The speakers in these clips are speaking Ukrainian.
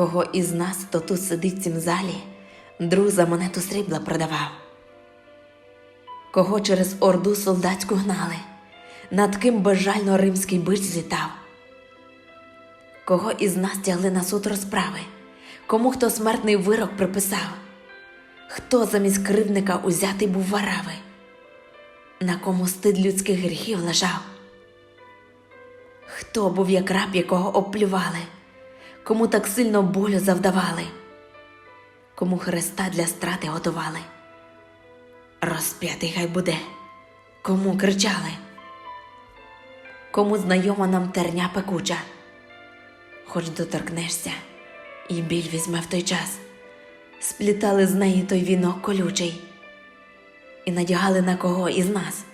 Кого із нас, хто тут сидить в цім залі, друг за монету срібла продавав, кого через орду солдатську гнали, над ким безжально римський бич злітав, кого із нас тягли на суд розправи, кому хто смертний вирок приписав, хто замість кривдника узятий був варави, на кому стид людських гріхів лежав, хто був як раб, якого обплювали кому так сильно болю завдавали, кому Христа для страти готували. Розп'ятий хай буде, кому кричали, кому знайома нам терня пекуча, хоч доторкнешся, і біль візьме в той час, сплітали з неї той вінок колючий і надягали на кого із нас.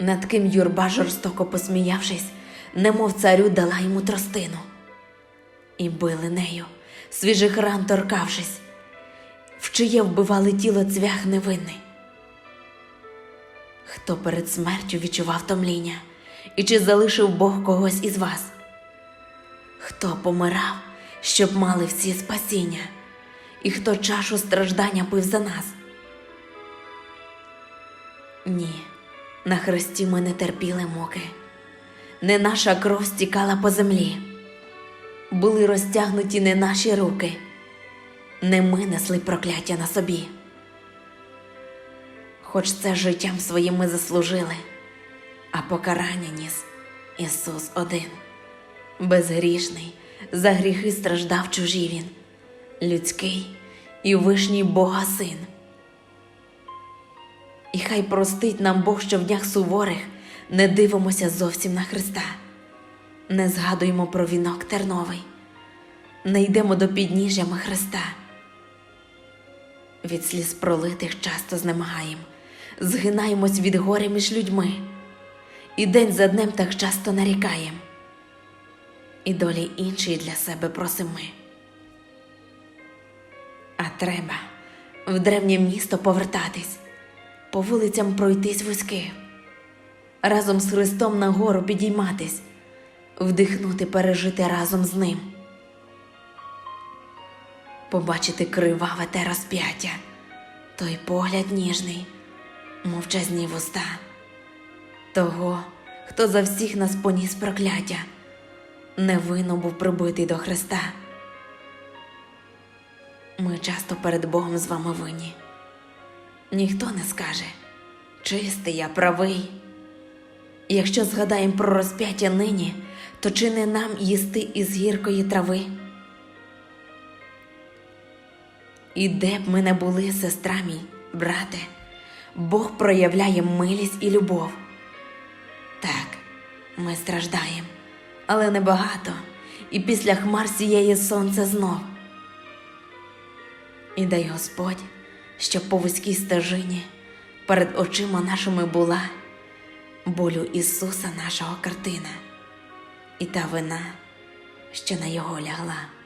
Над ким юрба жорстоко посміявшись, немов царю дала йому тростину, і били нею, свіжих ран торкавшись, в чиє вбивали тіло цвях невинний. Хто перед смертю відчував томління, і чи залишив Бог когось із вас? Хто помирав, щоб мали всі спасіння, і хто чашу страждання пив за нас? Ні, на хресті ми не терпіли муки не наша кров стікала по землі, були розтягнуті не наші руки, не ми несли прокляття на собі. Хоч це життям своїм ми заслужили, а покарання ніс Ісус один, безгрішний, за гріхи страждав чужі він, людський і вишній Бога син. І хай простить нам Бог, що в днях суворих не дивимося зовсім на Христа, не згадуємо про вінок терновий, не йдемо до підніжжями Христа. Від сліз пролитих часто знемагаєм, згинаємось від горя між людьми, і день за днем так часто нарікаєм, і долі іншої для себе просимо ми. А треба в древнє місто повертатись, по вулицям пройтись вузьких разом з Христом на гору підійматись, вдихнути, пережити разом з ним, побачити криваве те розп'яття, той погляд ніжний, мовчазні вуста, того, хто за всіх нас поніс прокляття, невинно був прибитий до Христа. Ми часто перед Богом з вами винні. Ніхто не скаже, чистий я правий. Якщо згадаємо про розп'яття нині, то чи не нам їсти із гіркої трави? І де б ми не були, сестра мій, брате, Бог проявляє милість і любов. Так, ми страждаємо, але небагато, і після хмар сієє сонце знов. І дай Господь, щоб по вузькій стежині перед очима нашими була болю Ісуса нашого картина, і та вина, що на його лягла.